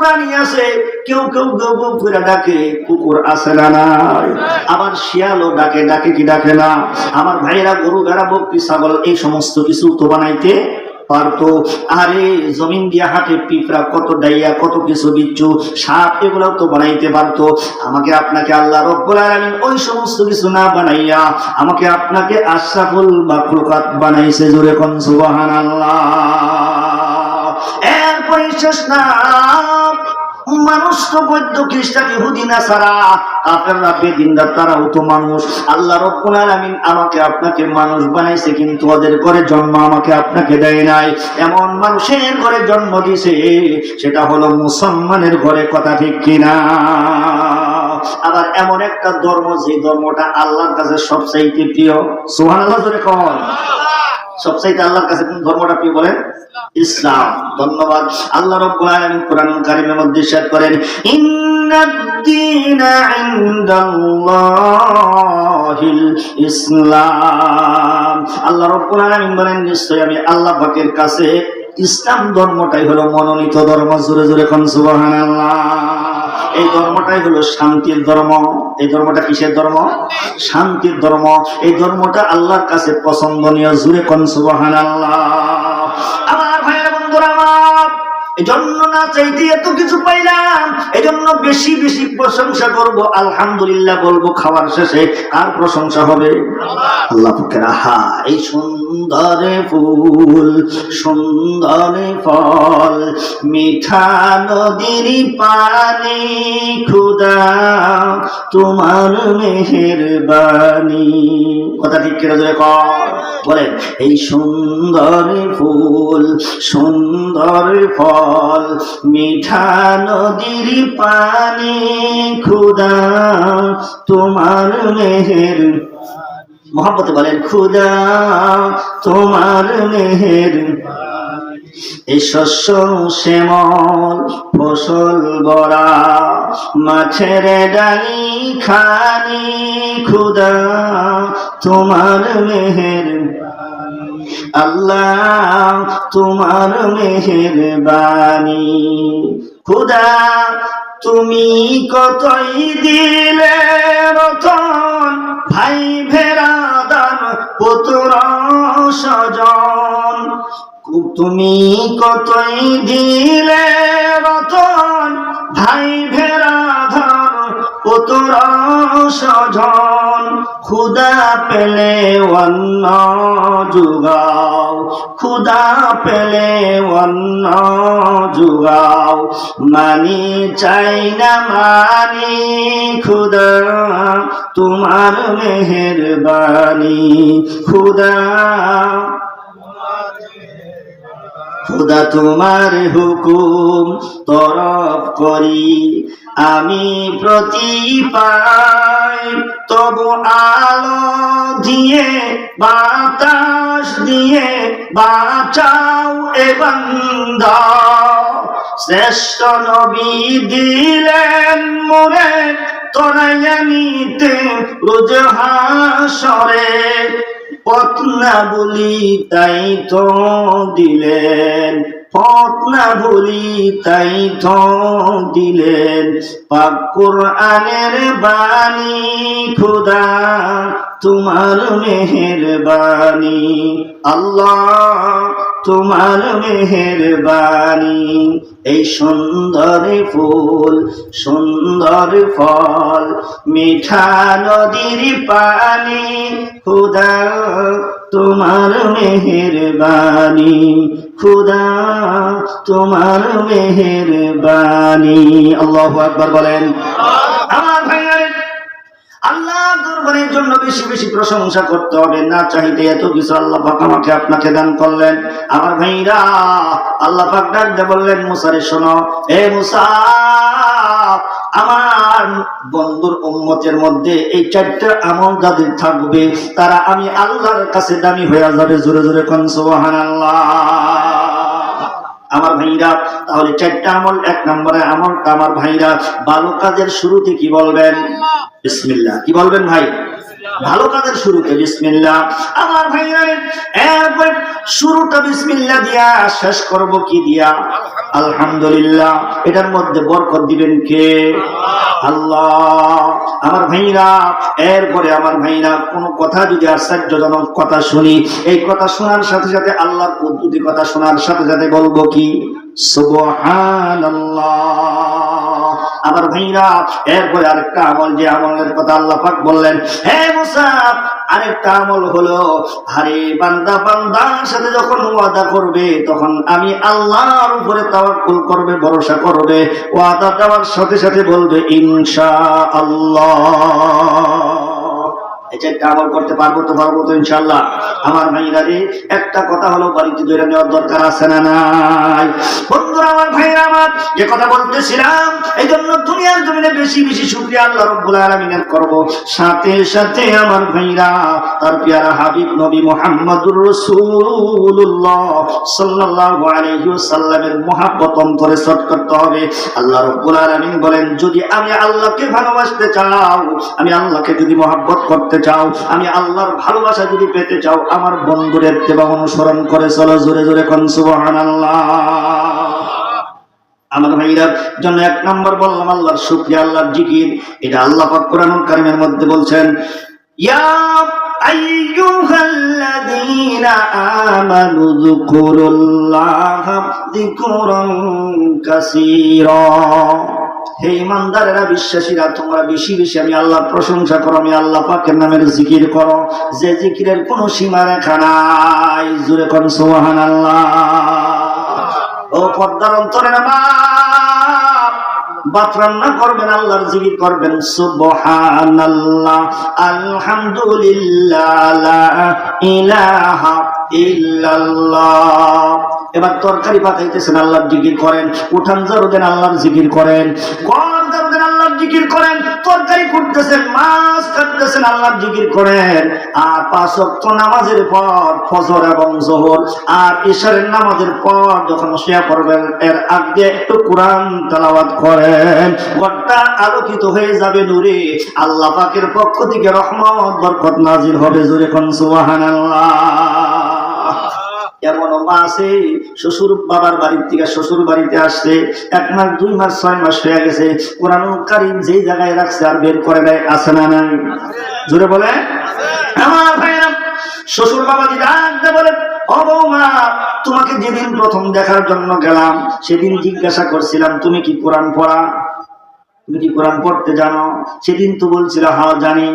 প্রাণী আছে, কেউ কেউ গৌ করে ডাকে, কুকুর আছে না আবার শিয়ালও ডাকে ডাকে কি ডাকে না? আমার ভাইরা গরু, গাড়া, বকরি, ছাগল, এই সমস্ত কিছু তো বানাইতে পারতো। আরে, জমিন দিয়া হাটে পিঁপড়া, কত ডাইয়া, কত কিছু বিচ্ছু, সাপ এগুলাও তো বানাইতে পারতো। আমাকে আপনাকে আল্লাহ রব্বুল ওই সমস্ত কিছু না বানাইয়া আমাকে আপনাকে আশরাফুল মাখলুকাত বানাইছে জোরে কোন, সুবহানাল্লাহ। এরপরে শেষ না মানুষ তো বৈদ্য খ্রিস্টান, ইহুদি না সারা বেদিনদার তারাও তো মানুষ। আল্লাহ আমাকে আপনাকে মানুষ বানাইছে, কিন্তু ওদের ঘরে জন্ম আমাকে আপনাকে দেয় নাই। এমন মানুষের ঘরে জন্ম দিছে, সেটা হলো মুসলমানের ঘরে, কথা ঠিক কিনা? আবার এমন একটা ধর্ম, যে ধর্মটা আল্লাহর কাছে সবচাইতে প্রিয় সুহান আল্লাহ ধরে কন। সবচাইতে আল্লাহর কাছে কোন ধর্মটা প্রিয় বলেন? ইসলাম। ধন্যবাদ। আল্লাহ রাব্বুল আলামিন কোরআন কারীমের মধ্যে ইরশাদ করেন ইন্নাদ-দীনা ইনদাল্লাহিল ইসলাম। আল্লাহ রাব্বুল আলামিন বলেন নিশ্চয়ই আমি আল্লাহ পাকের কাছে ইসলাম ধর্মটাই হলো মনোনীত ধর্ম। জোরে জোরে কোন সুবহানাল্লাহ। এই ধর্মটাই হলো শান্তির ধর্ম। এই ধর্মটা কিসের ধর্ম? শান্তির ধর্ম। এই ধর্মটা আল্লাহর কাছে পছন্দনীয়। জুড়ে কনসুবাহ আল্লাহ এই জন্য না চাইতে এত কিছু পাইলাম এই জন্য বেশি বেশি প্রশংসা করব, আলহামদুলিল্লাহ বলব খাওয়ার শেষে কার প্রশংসা হবে? আল্লাহ আহা, এই সুন্দর ফুল, সুন্দর ফল, মিঠা নদীর পানি খুদা তোমার মেহেরবানি। কথা ঠিক করে ধরে বলেন, এই সুন্দর ফুল, সুন্দর ফল মিঠা নদীর পানি খুদা তোমার মেহের মোহাম্মতে বলেন খুদা তোমার মেহের। এই শস্য শ্যামল, ফসল বড়া, মাছের ডালি খানি খুদা তোমার মেহের। আল্লাহ তোমার মেহের মেহেরবানি। খুদা, তুমি কতই দিলে রতন? ভাই ভেরাদান পুত্র সজন তুমি কতই দিলে রতন? ভাই ভেরাধর পুত্র সজন খুদা পেলে অন্ন যুগাও। খুদা পেলে অন্ন যুগাও। মানি চাই না মানি খুদা, তোমার মেহেরবানি। খুদা খুদা তোমার হুকুম তরফ করি। আমি প্রতি পাই, তবু আলো দিয়ে, বাতাস দিয়ে বাঁচাও এবং শ্রেষ্ঠ নবী দিলেন মোরে তোরাইয়া নিতে রোজ হাসরে পথ না বলি তাই তো দিলেন। পথ না বলি তাই তো দিলেন। পাক কোরআনের বাণী খুদা, তোমার মেহেরবানি আল্লাহ তোমার মেহেরবানি, এই সুন্দর ফুল, সুন্দর ফল, মিঠা নদীর পানি, খুদা তোমার মেহেরবানি, খুদা তোমার মেহেরবানি। আল্লাহু আকবার বলেন। আমার ভাইয়ারে আল্লাহ জন্য বেশি বেশি প্রশংসা করতে হবে। না চাইতে এত কিছু আল্লাহ আমাকে আপনাকে দান করলেন। আমার ভাইরা, আল্লাহ পাক ডাক বললেন, মুসারে, শোনো, এ মুসা, আমার বন্ধুর উম্মতের মধ্যে এই চারটা আমল যাদের থাকবে, তারা আমি আল্লাহর কাছে দামি হয়ে যাবে। জোরে জোরে কোন, সুবহানাল্লাহ। আমার ভাইরা তাহলে চারটা আমল এক নম্বরে আমলটা আমার ভাইরা ভালো কাজের শুরুতে কি বলবেন? বিসমিল্লাহ। কি বলবেন ভাই? ভালো কাজের শুরুতে বিসমিল্লাহ। আমার ভাইরা রে, এরপরে শুরুটা বিসমিল্লাহ দিয়া শেষ করব কি দিয়া? আলহামদুলিল্লাহ। এটার মধ্যে বরকত দিবেন কে? আল্লাহ। আমার ভাইরা এরপরে আমার ভাইরা কোন কথা যদি আশ্চর্যজনক কথা শুনি এই কথা শোনার সাথে সাথে আল্লাহর পদ্ধতি কথা শোনার সাথে সাথে বলব কি? সুবহানাল্লাহ। আমার ভাইরা, এরপরে আরেকটা আমল, যে আমলের কথা আল্লাহ পাক বললেন, হে মুসা, আরেকটা আমল হলো, আরে বান্দা, বান্দার সাথে যখন ওয়াদা করবে, তখন আমি আল্লাহর উপরে তাওয়াক্কুল করবে, ভরসা করবে, ওয়াদা দেওয়ার সাথে সাথে বলবে ইনশা আল্লাহ চারটা আমল করতে আমার ভাইরা তার হাবিব নবী মোহাম্মদুর সট করতে হবে। আল্লাহ রব্বুল আলামিন বলেন, যদি আমি আল্লাহকে ভালোবাসতে চাও, আমি আল্লাহকে যদি মহাব্বত করতে চাও, আমি আল্লাহর ভালোবাসা যদি পেতে চাও, আমার বন্ধুরের দেবা অনুসরণ করে চলো, জোরে জোরে কনসুবহান সুবহানাল্লাহ। আমার ভাইরার জন্য এক নম্বর বললাম, আল্লাহর সুখী আল্লাহর জিকির। এটা আল্লাহ পাক কোরআন কারিমের মধ্যে বলছেন ইয়া আইয়ুহাল্লাযীনা আমানু যকুরুল্লাহা যিকরান কাসীরা। হে ইমানদারেরা, বিশ্বাসীরা, তোমরা বেশি বেশি আমি আল্লাহ প্রশংসা করো, আমি আল্লাহ পাকের নামের জিকির করো। যে জিকিরের কোনো সীমা রেখা নাই জুড়ে কোন সোহান আল্লাহ ও পর্দার অন্তরে মা ভাত রান্না করবেন, আল্লাহর জিকির করবেন, সুবহানাল্লাহ, আলহামদুলিল্লাহ লা ইলাহা ইল্লাল্লাহ। এবার তরকারি পাকাইতেছেন, আল্লাহর জিকির করেন, উঠান জারুদেন আল্লাহর জিকির করেন। জিকির করেন, তরকারি করতেছেন, মাছ কাটতেছেন আল্লাহর জিকির করেন। আর পাঁচ ওয়াক্ত নামাজের পর ফজর এবং জোহর, আর ঈশারের নামাজের পর যখন শুয়ে পড়বেন, এর আগে একটু কোরআন তেলাওয়াত করেন। ঘরটা আলোকিত হয়ে যাবে নূরে। আল্লাহ পাকের পক্ষ থেকে রহমত, বরকত নাজির হবে জোরে কোন, সুবহানাল্লাহ। এমন মা আছে, শ্বশুর বাবার বাড়ির থেকে শ্বশুর বাড়িতে আসছে, এক মাস, দুই মাস, ছয় মাস হয়ে গেছে। কোরআন কারিম যেই জায়গায় রাখছে আর বের করে দেয়, আছে না নাই? জোরে বলে শ্বশুর বাবা ডাকতে বলে তোমাকে যেদিন প্রথম দেখার জন্য গেলাম, সেদিন জিজ্ঞাসা করছিলাম, তুমি কি কোরআন পড়া? তুমি কি কোরআন পড়তে জানো? সেদিন তো বলছিল হ্যাঁ জানি।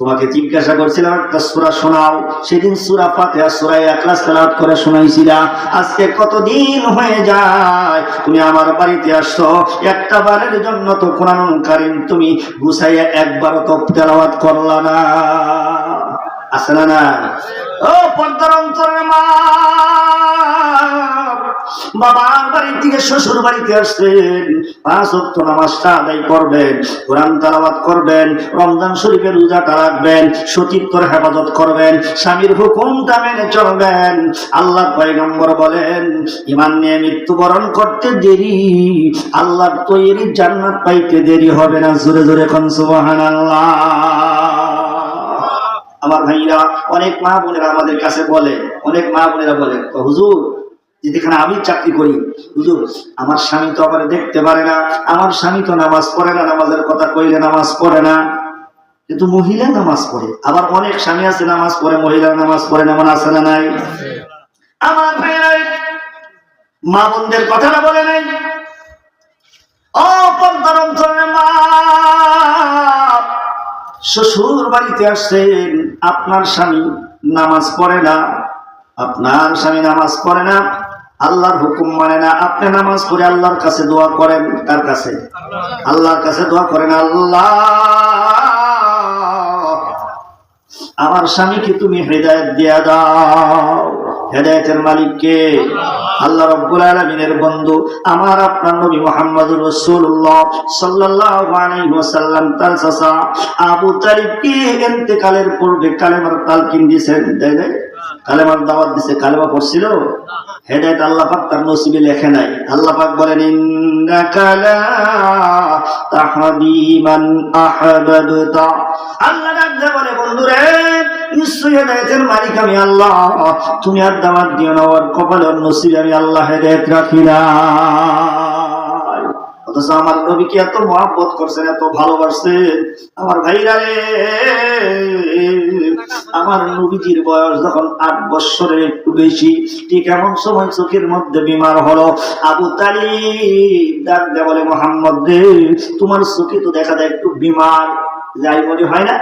তোমাকে জিজ্ঞাসা করছিলাম, একটা সূরা শোনাও। সেদিন সূরা ফাতিহা, সূরা ইখলাস তেলাওয়াত করে শোনাইছিলা। আজকে কতদিন হয়ে যায়? তুমি আমার বাড়িতে আসছো, একটা বারের জন্য তো কোরআন কারীম তুমি গুছাইয়া একবারও তো তেলাওয়াত করলা না। না না ও পর্দার অন্তরের মা! বাবার বাড়ি থেকে শ্বশুর বাড়িতে আসছেন। পাঁচ অক্ট নামাজটা আদায় করবেন, কোরআন তালাবাদ করবেন, রমজান শরীফের রোজাটা রাখবেন হেফাজত করবেন, স্বামীর হুকুমটা মেনে চলবেন। আল্লাহ পয়গম্বর বলেন ইমান নিয়ে মৃত্যুবরণ করতে দেরি আল্লাহ তৈরি জান্নাত পাইতে দেরি হবে না। জোরে জোরে আমার ভাইরা, অনেক মা বোনেরা আমাদের কাছে বলে, অনেক মা বোনেরা বলে হুজুর যেখানে আমি চাকরি করি, হুজুর, আমার স্বামী তো আবার দেখতে পারে না, আমার স্বামী তো নামাজ পড়ে না, নামাজের কথা কইলে নামাজ পড়ে না। কিন্তু মহিলা নামাজ পড়ে, আবার অনেক স্বামী আছে নামাজ পড়ে মহিলা নামাজ পড়ে না, এমন আছে না নাই? আমার মা বোনদের কথাটা বলে নাই? ও পর্দার অন্তরের মা শ্বশুর বাড়িতে আসছেন, আপনার স্বামী নামাজ পড়ে না, আপনার স্বামী নামাজ পড়ে না আল্লাহর হুকুম মানে না, আপনি নামাজ পড়ে আল্লাহর কাছে দোয়া করেন তার কাছে? আল্লাহর কাছে দোয়া করেন, আল্লাহ। আমার স্বামীকে তুমি হৃদায়ত দিয়া দাও। হেদায়তের মালিককে আল্লাহ রব্বুল আলমিনের বন্ধু। আমার আপনার নবী মোহাম্মদ রসুল্লাহ ওয়াসাল্লাম, তার চাচা আবু তালিবকে ইন্তেকালের পূর্বে কালেমার তালকিন দিয়েছেন দেয় দেয় কালেমার দাওয়াত দিছে, কালেমা পড়ছিল? হেদায়ত আল্লাহ পাক তার নসিবে লেখে নাই। আল্লাহ পাক বলেন আল্লাহ বলে, বন্ধুরে আল্লাহ। তুমি আর দামাত দিও না, ওর কপালে ওর নসিবে আমি আল্লাহ হেদায়ত রাখি না। অথচ আমার নবীকে এত মহাব্বত করছেন, এত ভালোবাসছে আমার ভাইরা রে, আমার নবীজির বয়স যখন আট বৎসরের একটু বেশি, ঠিক এমন সময় চোখের মধ্যে বিমার হলো, আবু তালিব, ডাক দে বলে, মোহাম্মদ রে, তোমার চোখে তো দেখা যায় একটু বিমার। যাই বলি, হয় না?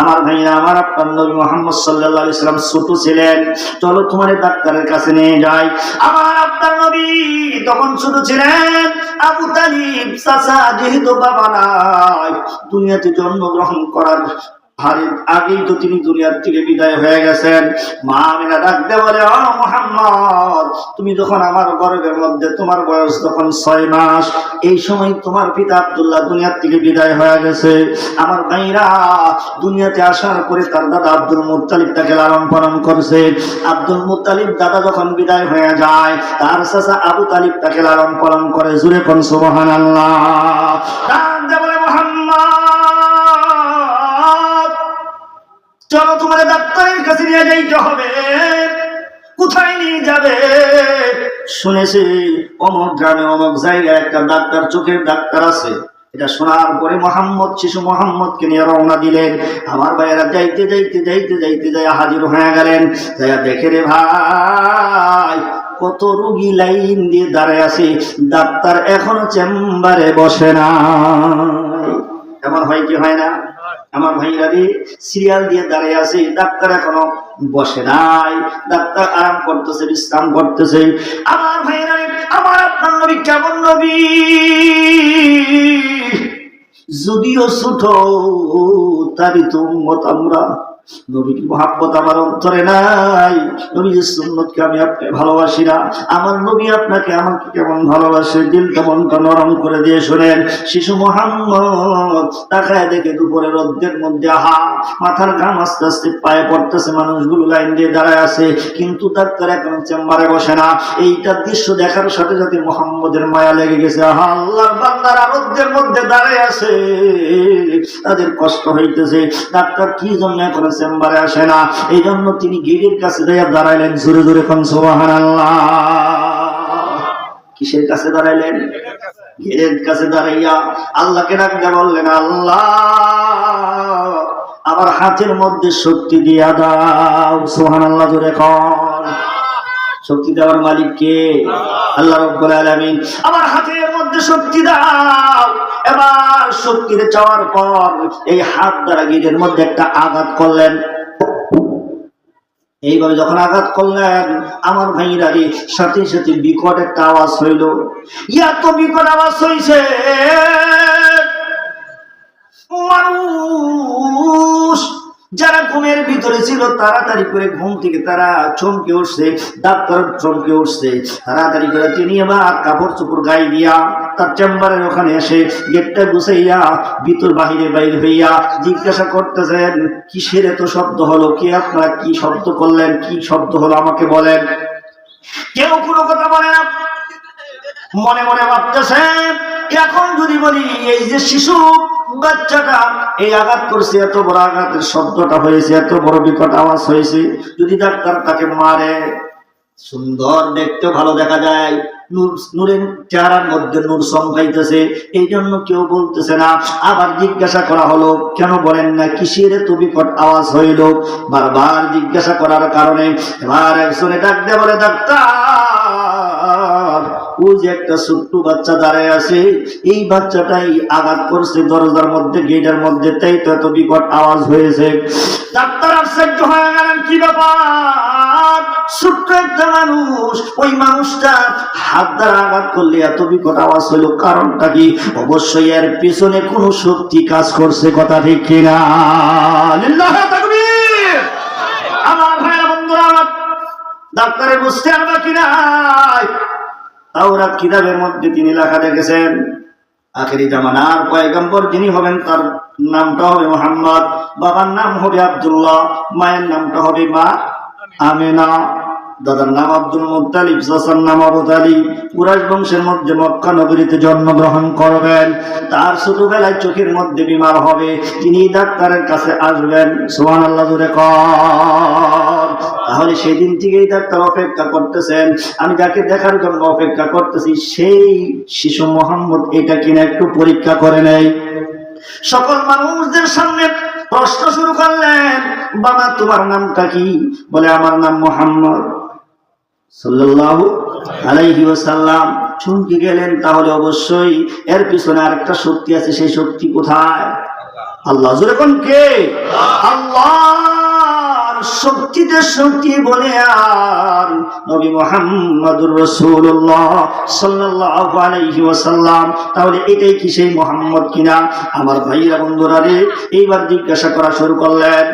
আমার ভাইরা, আমার আপনার নবী মোহাম্মদ সাল্লাহ ইসলাম ছোট ছিলেন। চলো তোমার ডাক্তারের কাছে নিয়ে যাই। আমার তখন ছোট ছিলেন আবু তালিব চাচা যেহেতু বাবা নাই দুনিয়াতে জন্মগ্রহণ করার আগেই তো তিনি দুনিয়ার থেকে বিদায় হয়ে গেছেন। মা আমিনা ডাকতে বলে, ও মোহাম্মদ, তুমি যখন আমার গর্বের মধ্যে, তোমার বয়স তখন ছয় মাস, এই সময় তোমার পিতা আব্দুল্লাহ দুনিয়ার থেকে বিদায় হয়ে গেছে। আমার ভাইরা দুনিয়াতে আসার পরে তার দাদা আব্দুল মুত্তালিব তাকে লালন পালন করছে। আব্দুল মুত্তালিব দাদা যখন বিদায় হয়ে যায়, তার চাচা আবু তালিব তাকে লালন পালন করে। জুড়ে কোন সুবহান আল্লাহ চলো তোমার ডাক্তারের কাছে নিয়ে যাইতে হবে। কোথায় নিয়ে যাবে? শুনেছি অমক গ্রামে অমক জায়গায় একটা ডাক্তার, চোখের ডাক্তার আছে। এটা শোনার পরে মোহাম্মদ, শিশু মোহাম্মদকে নিয়ে রওনা দিলেন। আমার ভাইয়েরা যাইতে যাইতে যাইতে যাইতে যাই হাজির হয়ে গেলেন। যাইয়া দেখে রে ভাই, কত রুগী লাইন দিয়ে দাঁড়ায় আছে। ডাক্তার এখনও চেম্বারে বসে না এমন হয় কি হয় না? আমার ভাইরা সিরিয়াল দিয়ে দাঁড়িয়ে আছে, ডাক্তার এখনও বসে নাই, ডাক্তার আরাম করতেছে, বিশ্রাম করতেছে। আমার ভাইরা আমার আপনার নবী কেমন নবী? যদিও ছোট, তারই তো মত আমরা। নবীর মহাব্বত আমার অন্তরে নাই? সুন্নতকে আমি ভালোবাসি না। আমার নবী আপনাকে আমাকে কেমন ভালোবাসে? নরম করে দিয়ে শোনেন। শিশু মোহাম্মদ তাকায় দেখে দুপুরে মধ্যে, আহা, মাথার ঘাম আস্তে আস্তে পায়ে পড়তেছে, মানুষগুলো লাইন দিয়ে দাঁড়ায় আছে, কিন্তু ডাক্তার এখন চেম্বারে বসে না। এইটা দৃশ্য দেখার সাথে সাথে মোহাম্মদের মায়া লেগে গেছে। আহা, আল্লাহর বান্দারা মধ্যে দাঁড়ায় আছে। তাদের কষ্ট হইতেছে। ডাক্তার কি জন্য এখন চেম্বারে আসে না। এই জন্য তিনি গেটের কাছে যাইয়া দাঁড়াইলেন, জোরে জোরে কোন সোহান কিসের কাছে দাঁড়াইলেন? গেটের কাছে দাঁড়াইয়া আল্লাহকে ডাকতে বললেন, আল্লাহ, আমার হাতের মধ্যে শক্তি দিয়া দাও সোহান আল্লাহ জোরে কর শক্তি দেওয়ার মালিক কে? আল্লাহ রব্বুল আলামিন, আমার হাতের মধ্যে শক্তি দাও। এবার শক্তিতে চাওয়ার পর এই হাত দ্বারা গিরের মধ্যে একটা আঘাত করলেন। এইভাবে যখন আঘাত করলেন, আমার ভাইরা সাথে সাথে বিকট একটা আওয়াজ হইল। এত বিকট আওয়াজ হইছে। মানুষ যারা ঘুমের ভিতরে ছিল, তাড়াতাড়ি করে ঘুম থেকে তারা চমকে উঠছে, ডাক্তার চমকে উঠছে। তাড়াতাড়ি করে তিনি আবার কাপড় চোপড় গায়ে দিয়া তার চেম্বারের ওখানে এসে গেটটা গুছাইয়া ভিতর বাহিরে বাইরে হইয়া জিজ্ঞাসা করতেছেন, কিসের এত শব্দ হলো? কি আপনারা? কি শব্দ করলেন? কি শব্দ হলো? আমাকে বলেন। কেউ কোনো কথা বলে না। মনে মনে ভাবতেছে এখন যদি বলি, এই যে শিশু বাচ্চাটা এই আঘাত করছে, এত বড় আঘাতের শব্দটা হয়েছে, এত বড় বিকট আওয়াজ হয়েছে, যদি ডাক্তার তাকে মারে, সুন্দর দেখতে ভালো দেখা যায়। নূর, নূরের চেহারার মধ্যে নূর সংকাইতেছে এই জন্য কেউ বলতেছে না। আবার জিজ্ঞাসা করা হলো, কেন বলেন না, কিসের এত বিকট আওয়াজ হইল? বারবার জিজ্ঞাসা করার কারণে, এবার একজনে ডাক বলে, ডাক্তার! ও যে একটা ছোট্ট বাচ্চা দাঁড়ায় আছে, এই বাচ্চাটাই আঘাত করছে দরজার মধ্যে, গেটের মধ্যে, তাই তো এত বিকট আওয়াজ হয়েছে। ডাক্তার আশ্চর্য হয়ে গেলেন, কি ব্যাপার? ছোট্ট একটা মানুষ, ওই মানুষটা হাত দ্বারা আঘাত করলে এত বিকট আওয়াজ হলো, কারণটা কি? অবশ্যই এর পিছনে কোনো শক্তি কাজ করছে, কথা ঠিক কিনা? আমার ভাইরা বন্ধুরা, আমার ডাক্তারের বুঝতে আর বাকি নাই? তাওরাত কিতাবের মধ্যে তিনি লেখা দেখেছেন, আখেরি জামানার পয়গম্বর যিনি হবেন তার নামটা হবে মোহাম্মদ, বাবার নাম হবে আব্দুল্লাহ, মায়ের নামটা হবে মা আমেনা। দাদার নাম আব্দুল মুত্তালিব, চাচার নাম আবু তালিব। কুরাইশ বংশের মধ্যে মক্কা নগরীতে জন্মগ্রহণ করবেন। তার ছোটবেলায় চোখের মধ্যে বিমার হবে। তিনি ডাক্তারের কাছে আসবেন। সোহান আল্লাহ জুড়ে কর। তাহলে সেদিন থেকেই ডাক্তার অপেক্ষা করতেছেন। আমি যাকে দেখার জন্য অপেক্ষা করতেছি, সেই শিশু মোহাম্মদ এটা কিনা একটু পরীক্ষা করে নেয় সকল মানুষদের সামনে প্রশ্ন শুরু করলেন, বাবা, তোমার নামটা কি? বলে, আমার নাম মোহাম্মদ। চমকে গেলেন, তাহলে অবশ্যই এর পিছনে আরেকটা শক্তি আছে, সেই শক্তি কোথায়? আল্লাহ। জোরে কোন কে? শক্তিতে শক্তি বলে আর নবী মোহাম্মদুর রসুল্লাহ সাল্লাল্লাহু আলাইহি তাহলে এটাই কি সেই মোহাম্মদ কিনা? আমার ভাইরা বন্ধুরা রে, এইবার জিজ্ঞাসা করা শুরু করলেন।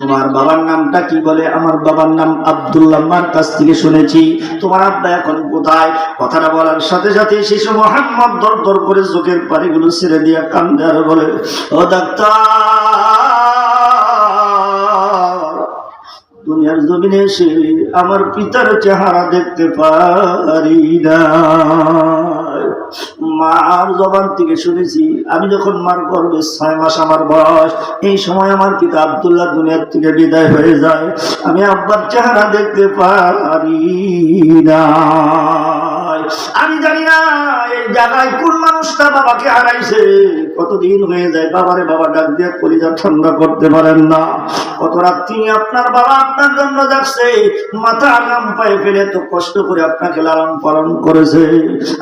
তোমার বাবার নামটা কি বলে? আমার বাবার নাম আব্দুল্লাহর কাছ থেকে শুনেছি। তোমার আব্বা এখন কোথায়? কথাটা বলার সাথে সাথে শিশু মোহাম্মদ দর দর করে চোখের পানিগুলো ছেড়ে দিয়ে কান্দে আর বলে, ও ডাক্তার, দুনিয়ার জমিনে এসে আমার পিতার চেহারা দেখতে পারি না। মার জবান থেকে শুনেছি, আমি যখন মার গর্বে ছয় মাস আমার বয়স, এই সময় আমার পিতা আবদুল্লাহ দুনিয়ার থেকে বিদায় হয়ে যায়। আমি আব্বার চেহারা দেখতে পারি না আমি জানি না এই জায়গায় কোন মানুষটা বাবাকে হারাইছে? কতদিন হয়ে যায় বাবারে বাবা ডাক দিয়ে কলিজা ঠান্ডা করতে পারেন না। কত রাত্রি আপনার বাবা আপনার জন্য যাচ্ছে, মাথা আগাম পায়ে ফেলে তো কষ্ট করে আপনাকে লালন পালন করেছে।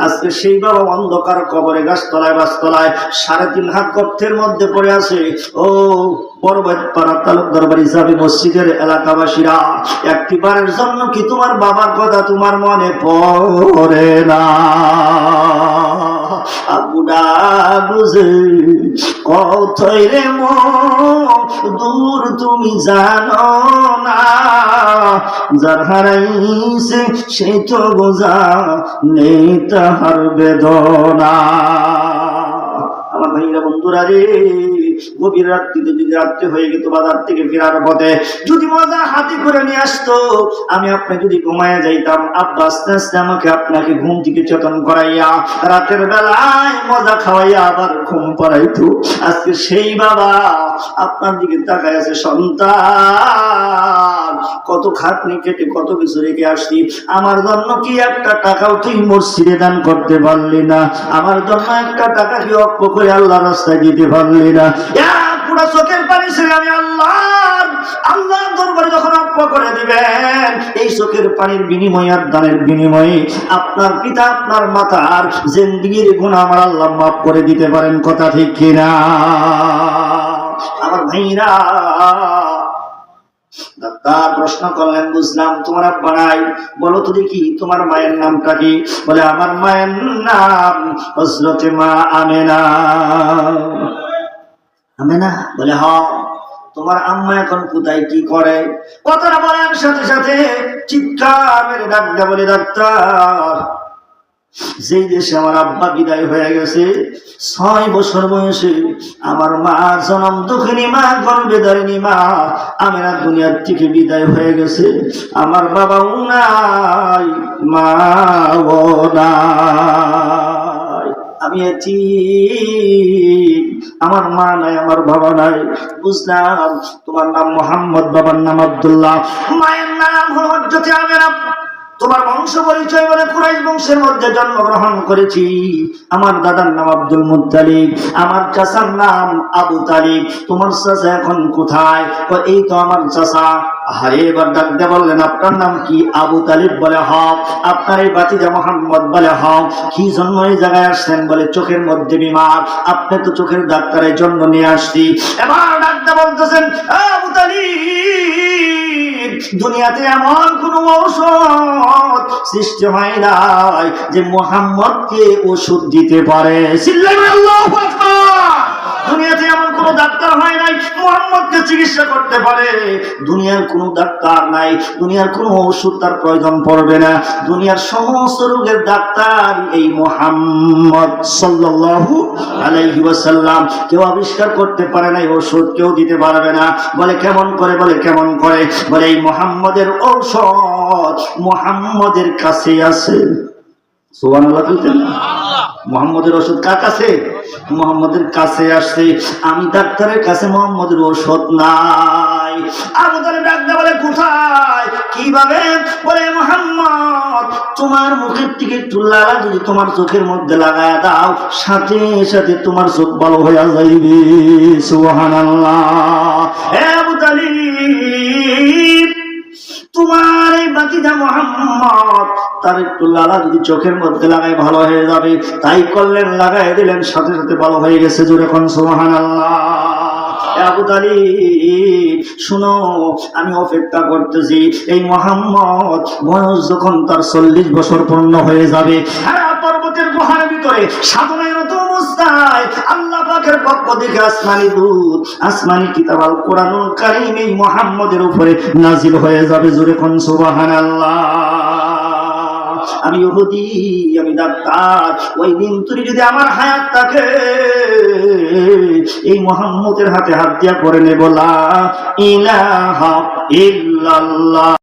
আজকে সেই বাবা অন্ধকার কবরে গাছতলায় সাড়ে তিন হাত মধ্যে পড়ে আছে। ও পর্বত পাড়া তালুকদার বাড়ি যাবে মসজিদের এলাকাবাসীরা জন্য কি তোমার বাবার কথা তোমার মনে পড়ে না? রে দূর তুমি জানো না। যার হারাইছে সে তো বোঝা নেই তাহার বেদনা। আমার ভাইরা বন্ধুরা রে গভীর রাত্রিতে যদি রাত্রি হয়ে গেত বাজার থেকে ফেরার পথে, যদি মজা হাতে করে নিয়ে আসতো, আমি আপনি যদি ঘুমায় যাইতাম, আব্বা আস্তে আস্তে আমাকে আপনাকে ঘুম থেকে চেতন করাইয়া, রাতের বেলায় মজা খাওয়াইয়া আবার ঘুম আজকে সেই বাবা আপনার দিকে তাকায় আছে, সন্তান, কত খাটনি কেটে কত কিছু রেখে আসছি, আমার জন্য কি একটা টাকাও তুই মসজিদে দান করতে পারলি না? আমার জন্য একটা টাকা কি অক্ষ করে আল্লাহ রাস্তায় দিতে পারলি না? পুরো চোখের পানি ছেড়ে আমি আল্লাহ আল্লাহ দরবারে যখন অক্ষ করে দিবেন, এই চোখের পানির বিনিময়ে আর দানের বিনিময়ে আপনার পিতা, আপনার মাতার জিন্দিগির গুণ আমার আল্লাহ মাফ করে দিতে পারেন, কথা ঠিক কিনা? আমার ভাইরা, ডাক্তার প্রশ্ন করলেন, বুঝলাম তোমার আব্বা নাই। বলো তো দেখি, তোমার মায়ের নামটা কি? বলে, আমার মায়ের নাম হজরতে মা আমেনা। আমেনা বলে, হ, তোমার আম্মা এখন কোথায়, কি করে? কথাটা বলার সাথে সাথে চিৎকার ডাক্তার বলে, ডাক্তার, যেই দেশে আমার আব্বা বিদায় হয়ে গেছে, ছয় বছর বয়সে আমার মা জনম দুঃখিনী মা গর্বে ধরেনি মা আমেরা দুনিয়ার থেকে বিদায় হয়ে গেছে, আমার বাবাও নাই, মাও নাই। আমি আছি। আমার মা নাই, আমার বাবা নাই। বুঝলাম, তোমার নাম মোহাম্মদ, বাবার নাম আব্দুল্লাহ। মায়ের নাম হলো হজরতে আমেরা তোমার বংশ পরিচয় বলে কুরাইশ বংশের মধ্যে জন্মগ্রহণ করেছি। আমার দাদার নাম আব্দুল মুত্তালিব আমার চাচার নাম আবু তালিব। তোমার চাচা এখন কোথায়? এই তো আমার হারে এবার ডাকতে বললেন আপনার নাম কি? আবু তালিব বলে হক। আপনার এই বাতিজা মোহাম্মদ বলে হক। কি জন্য এই জায়গায় আসছেন? বলে চোখের মধ্যে বিমার। আপনি তো চোখের ডাক্তারের জন্য নিয়ে আসছি। এবার ডাক্তার বলতেছেন "আ, আবু তালিব! দুনিয়াতে এমন কোন ঔষধ সৃষ্টি হয় নাই যে মোহাম্মদকে ওষুধ দিতে পারে। দুনিয়াতে এমন কোনো ডাক্তার হয় নাই মোহাম্মদকে চিকিৎসা করতে পারে। দুনিয়ার কোনো ডাক্তার নাই, দুনিয়ার কোনো ওষুধ তার প্রয়োজন পড়বে না। দুনিয়ার সমস্ত রোগের ডাক্তার এই মোহাম্মদ সাল্লাল্লাহু আলাইহি ওয়াসাল্লাম। কেউ আবিষ্কার করতে পারে না এই ওষুধ, কেউ দিতে পারবে না। বলে কেমন করে, বলে কেমন করে? বলে এই মোহাম্মদের ঔষধ মোহাম্মদের কাছে আছে। সুবহানাল্লাহ বলতেন? মোহাম্মদের ওষুধ কার কাছে? মোহাম্মদের কাছে আসছে। আমি ডাক্তারের কাছে মোহাম্মদের ওষুধ নাই। আবু তালেব ডাক্তার বলে, কোথায়? কীভাবে? বলে, মোহাম্মদ, তোমার মুখের থেকে একটু লালা যদি তোমার চোখের মধ্যে লাগায় দাও, সাথে সাথে তোমার চোখ ভালো হয়ে যাইবে। সুবহানাল্লাহ। এ আবু তালিব! তোমার এই মোহাম্মদ, তার একটু লালা যদি চোখের মধ্যে লাগাই ভালো হয়ে যাবে, তাই করলেন লাগাই দিলেন, সাথে সাথে ভালো হয়ে গেছে, জোরে কোন সোহান তালিব, শুনো, আমি অপেক্ষা করতেছি, এই মোহাম্মদ বয়স যখন তার চল্লিশ বছর পূর্ণ হয়ে যাবে পর্বতের গুহার ভিতরে সাধনায় আল্লাহ পাকের পক্ষ থেকে আসমানি দূত, আসমানি কিতাব আল কোরআনুল কারীম এই মুহাম্মদের উপরে নাজিল হয়ে যাবে। জোরে কোন সুবহানাল্লাহ। আমি ইহুদি, আমি ডাক্তার ওই দিন তুই যদি আমার হায়াত থাকে, এই মোহাম্মদের হাতে হাত দিয়া করে নেবলা ইলাহা ইল্লাল্লাহ।